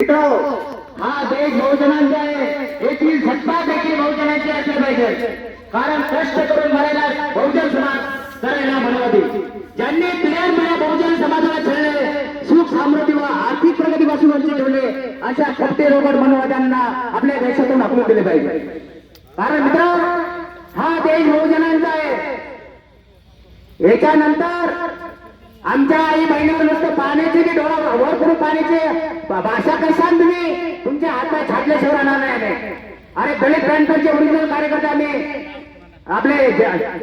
हा देश बहुजनांचा आहे येथील सत्ता देखील बहुजनांची असली पाहिजे. कारण कष्ट करून मरायला बहुजन समाज करायला बनवते ज्यांनी पिढ्यान बहुजन समाजाला छळले सुख समृद्धी व आर्थिक प्रगतीपासून वंचित ठेवले अशा खट्टे रोबोट मनोवाद्यांना आपल्या देशातून हाकलून दिले पाहिजे. कारण मित्र हा देश बहुजनांचा आहे. याच्यानंतर आमच्या आई बहिणीवर नुसतं पाण्याचे की डोळा वर करून पाण्याचे भाषा कशा तुम्ही. तुमच्या हातात छाटल्याशिवाय राहणार नाही अरे दलित बँकांचे ओरिजिनल कार्यकर्ते आम्ही. आपले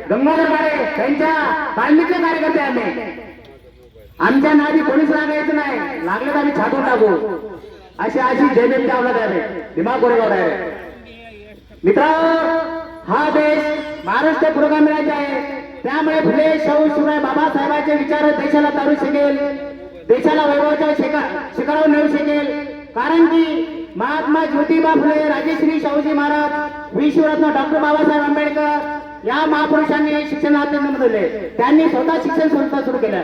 गंगाधर बारे त्यांच्या बालमीतले कार्यकर्ते आम्ही. आमच्या नादी कोणीच लागायचं नाही. लागलं तर आम्ही छाटून टाकू. अशी अशी जयदेवच्या अवलाद आहे दिमाग कोरेगाव आहे मित्र हा देश महाराष्ट्र पुरोगामी राज्य आहे. त्यामुळे फुले शाहू शिवराय बाबासाहेबांचे विचार देशाला तारू शकेल. देशाला वैभवाच्या शिखा शिखरावर नेऊ शकेल. कारण की महात्मा ज्योतिबा फुले राजेश्री शाहूजी महाराज विश्वरत्न डॉक्टर बाबासाहेब आंबेडकर या महापुरुषांनी शिक्षणात दिले त्यांनी स्वतः शिक्षण संस्था सुरू केल्या.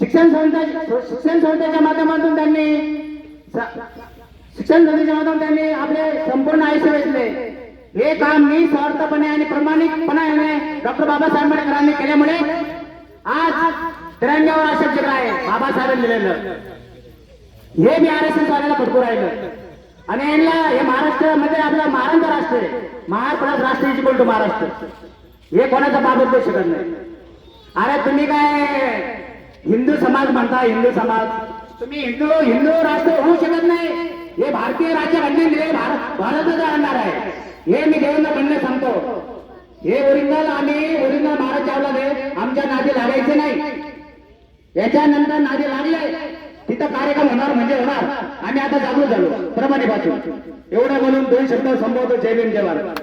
शिक्षण संस्था शिक्षण संस्थेच्या माध्यमातून त्यांनी शिक्षण संस्थेच्या माध्यमातून त्यांनी आपले संपूर्ण आयुष्य वेचले. हे काम निस्वार्थपणे आणि प्रामाणिकपणाने डॉक्टर बाबासाहेब आंबेडकरांनी केल्यामुळे आज तिरंग्यावर अशा जग आहे बाबासाहेबांनी लिहिलेलं हे मी आर एस एस वाल्याला भरपूर राहिलं. आणि यांना हे महाराष्ट्रामध्ये आपलं महाराष्ट्र राष्ट्र आहे. महाराष्ट्र राष्ट्र इज टू महाराष्ट्र. हे कोणाचा बाबत देऊ शकत नाही. अरे तुम्ही काय हिंदू समाज म्हणता हिंदू समाज? तुम्ही हिंदू हिंदू राष्ट्र होऊ शकत नाही. हे भारतीय राज्य घटनेने दिले भारत भारतच राहणार आहे. हे मी देवेंद्र फडणवीस हे ओरिजिनल आम्ही ओरिजिनल महाराज चावला आमच्या नादी लागायचे नाही. याच्यानंतर नादी लागले. तिथं कार्यक्रम होणार म्हणजे होणार. आम्ही आता जागृत झालो. प्रमाणे प्रमाणेपासून एवढं बोलून दोन शब्द संभवतो जय भीम जय भारत.